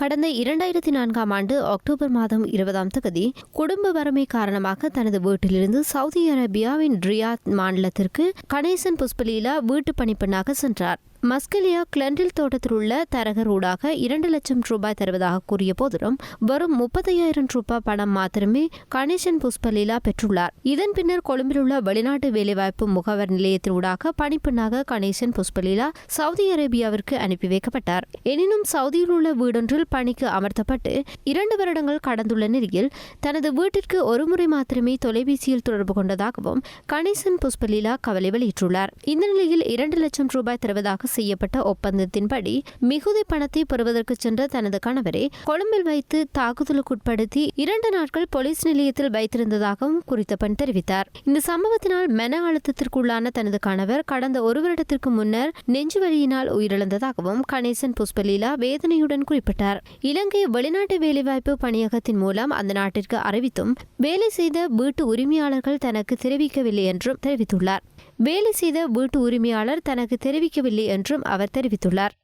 கடந்த இரண்டாயிரத்தி நான்காம் ஆண்டு அக்டோபர் மாதம் இருபதாம் தேதி குடும்ப வறுமை காரணமாக தனது வீட்டிலிருந்து சவுதி அரேபியாவின் ரியாத் மாநிலத்திற்கு கணேசன் புஷ்பலீலா வீட்டு பணிப்பெண்ணாக சென்றார். மஸ்கலியா கிளண்டில் தோட்டத்தில் உள்ள தரகர் ஊடாக இரண்டு லட்சம் ரூபாய் தருவதாக கூறிய போதிலும் வரும் முப்பத்தையாயிரம் ரூபாய் பணம் மாத்திரமே கணேசன் புஷ்பலீலா பெற்றுள்ளார். இதன் பின்னர் கொழும்பில் உள்ள வெளிநாட்டு வேலைவாய்ப்பு முகவர் நிலையத்தின் ஊடாக பணிப்பெண்ணாக கணேசன் புஷ்பலீலா சவுதி அரேபியாவிற்கு அனுப்பி வைக்கப்பட்டார். எனினும் சவுதியில் உள்ள வீடொன்றில் பணிக்கு அமர்த்தப்பட்டு இரண்டு வருடங்கள் கடந்துள்ள நிலையில் தனது வீட்டிற்கு ஒருமுறை மாத்திரமே தொலைபேசியில் தொடர்பு கொண்டதாகவும் கணேசன் புஷ்பலீலா கவலை வெளியிட்டுள்ளார். இந்த நிலையில் இரண்டு லட்சம் ரூபாய் தருவதாக செய்யப்பட்ட ஒப்பந்தத்தின்படி மிகுதி பணத்தை பெறுவதற்கு சென்ற தனது கணவரை கொழும்பில் வைத்து தாக்குதலுக்குட்படுத்தி இரண்டு நாட்கள் போலீஸ் நிலையத்தில் வைத்திருந்ததாகவும் குறித்த பெண் தெரிவித்தார். இந்த சம்பவத்தினால் மன அழுத்தத்திற்குள்ளான தனது கணவர் கடந்த ஒரு வருடத்திற்கு முன்னர் நெஞ்சுவலியினால் உயிரிழந்ததாகவும் கணேசன் புஷ்பலீலா வேதனையுடன் குறிப்பிட்டார். இலங்கை வெளிநாட்டு வேலைவாய்ப்பு பணியகத்தின் மூலம் அந்த நாட்டிற்கு அறிவித்தும் வேலை செய்த வீட்டு உரிமையாளர்கள் தனக்கு தெரிவிக்கவில்லை என்றும் தெரிவித்துள்ளார். வேலை செய்த வீட்டு உரிமையாளர் தனக்கு தெரிவிக்கவில்லை என்றும் அவர் தெரிவித்துள்ளார்.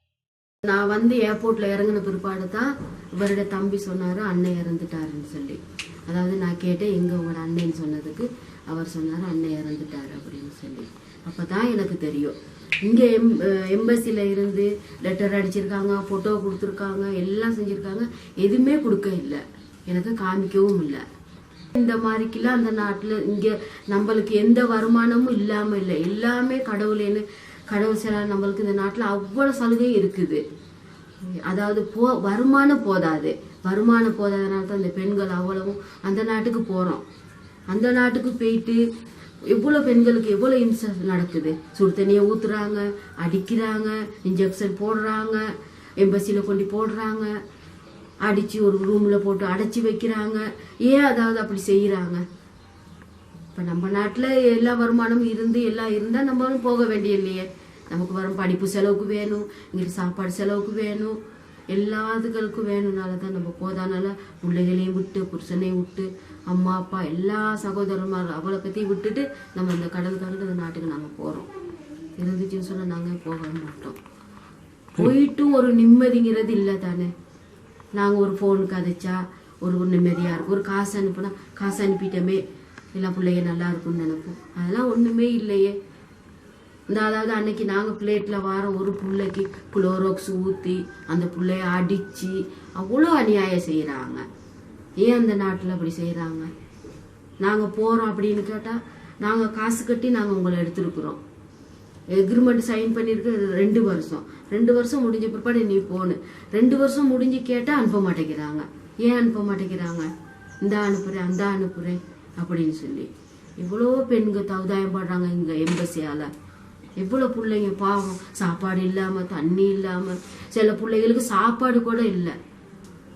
நான் வந்து ஏர்போர்ட்ல இறங்கின பிற்பாடு தான் இவரோட தம்பி சொன்னாரு அண்ணன் இறந்துட்டாருன்னு சொல்லி. அதாவது நான் கேட்டேன் எங்க உங்களோட அண்ணன்னு சொன்னதுக்கு அவர் சொன்னாரு அண்ணன் இறந்துட்டாரு அப்படின்னு சொல்லி. அப்பதான் எனக்கு தெரியும். இங்கே எம் எம்பசியில் இருந்து லெட்டர் அடிச்சிருக்காங்க ஃபோட்டோ கொடுத்துருக்காங்க எல்லாம் செஞ்சுருக்காங்க எதுவுமே கொடுக்க இல்லை எனக்கு காமிக்கவும் இல்லை. இந்த மாதிரிக்கெல்லாம் அந்த நாட்டில் இங்கே நம்மளுக்கு எந்த வருமானமும் இல்லாமல் இல்லை. எல்லாமே கடவுளேன்னு கடவுள் சில நம்மளுக்கு இந்த நாட்டில் அவ்வளோ சலுகை இருக்குது. அதாவது போ வருமானம் போதாது. வருமானம் போதாதனால தான் இந்த பெண்கள் அவ்வளவும் அந்த நாட்டுக்கு போகிறோம் அந்த நாட்டுக்கு போயிட்டு எவ்வளோ பெண்களுக்கு எவ்வளோ இன்ச நடக்குது? சுடு தண்ணியை ஊற்றுறாங்க அடிக்கிறாங்க இன்ஜெக்ஷன் போடுறாங்க எம்பசியில் கொண்டு போடுறாங்க. அடித்து ஒரு ரூமில் போட்டு அடைச்சி வைக்கிறாங்க. ஏன் அதாவது அப்படி செய்கிறாங்க இப்போ நம்ம நாட்டில் எல்லா வருமானமும் இருந்து எல்லாம் இருந்தால் நம்மளும் போக வேண்டிய இல்லையே நமக்கு வரும் படிப்பு செலவுக்கு வேணும் இங்கிட்டு சாப்பாடு செலவுக்கு வேணும். எல்லாத்துக்களுக்கும் வேணும்னால தான் நம்ம போதானால பிள்ளைகளையும் விட்டு புருஷனையும் விட்டு அம்மா அப்பா எல்லா சகோதரமாக அவளை விட்டுட்டு நம்ம இந்த கடல் கடல் இந்த நாட்டுக்கு நாங்கள் போகிறோம் இருந்துச்சுன்னு சொன்னால் நாங்கள் போக மாட்டோம். போயிட்டும் ஒரு நிம்மதிங்கிறது இல்லை தானே. நாங்கள் ஒரு ஃபோன் கதைச்சா ஒரு ஒரு நிம்மதியாக இருக்கும். ஒரு காசு அனுப்புனா காசு அனுப்பிட்டோமே எல்லா பிள்ளைங்க நல்லா இருக்கும்னு நினைப்போம். அதெல்லாம் ஒன்றுமே இல்லையே. இந்த அதாவது அன்னைக்கு நாங்கள் பிளேட்டில் வார ஒரு பிள்ளைக்கு குளோரோக்ஸ் ஊற்றி அந்த பிள்ளைய அடித்து அவ்வளோ அநியாயம் செய்கிறாங்க ஏன் அந்த நாட்டில் அப்படி செய்கிறாங்க நாங்கள் போகிறோம் அப்படின்னு கேட்டால் நாங்கள் காசு கட்டி நாங்கள் உங்களை எடுத்துருக்குறோம். எக்ரிமெண்ட் சைன் பண்ணியிருக்க ரெண்டு வருஷம். ரெண்டு வருஷம் முடிஞ்ச பிற்பாடு நீ போனு. ரெண்டு வருஷம் முடிஞ்சு கேட்டால் அனுப்ப மாட்டேங்கிறாங்க. ஏன் அனுப்ப மாட்டேங்கிறாங்க? இந்த அனுப்புகிறேன் அந்த அனுப்புகிறேன் அப்படின்னு சொல்லி. எவ்வளோ பெண்கள் தகுதாயம் படுறாங்க இங்கே எம்பசியால். எவ்வளோ பிள்ளைங்க பாவம் சாப்பாடு இல்லாமல் தண்ணி இல்லாமல் சில பிள்ளைகளுக்கு சாப்பாடு கூட இல்லை.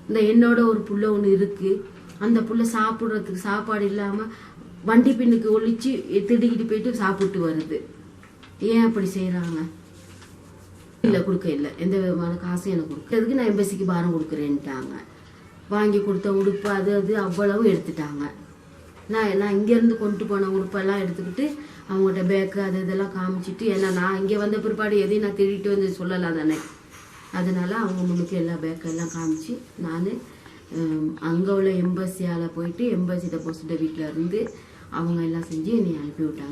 இந்த என்னோட ஒரு புள்ள ஒன்று இருக்குது அந்த புள்ள சாப்பிட்றதுக்கு சாப்பாடு இல்லாமல் வண்டி பின்னுக்கு ஒழிச்சு திடுக்கிட்டு போயிட்டு சாப்பிட்டு வருது. ஏன் அப்படி செய்கிறாங்க இல்லை கொடுக்க இல்லை. எந்த விதமான காசும் எனக்கு கொடுக்கறதுக்கு நான் எம்பசிக்கு பாரம் கொடுக்குறேன்ட்டாங்க. வாங்கி கொடுத்த உடுப்பு அது அது அவ்வளவும் எடுத்துட்டாங்க. நான் நான் இங்கேருந்து கொண்டு போன உடுப்பெல்லாம் எடுத்துக்கிட்டு அவங்ககிட்ட பேக்கு அது இதெல்லாம் காமிச்சிட்டு ஏன்னா நான் இங்கே வந்த பிற்பாடு எதையும் நான் திருடிட்டு வந்து சொல்லலாம் தானே அதனால் அவங்க முன்னுக்கு எல்லா பேக்கெல்லாம் காமிச்சு நான் அங்கே உள்ள எம்பசியால் போயிட்டு எம்பசியில் போஸ்ட்டு வீட்டில் இருந்து அவங்க எல்லாம் செஞ்சு என்னை அனுப்பி விட்டாங்க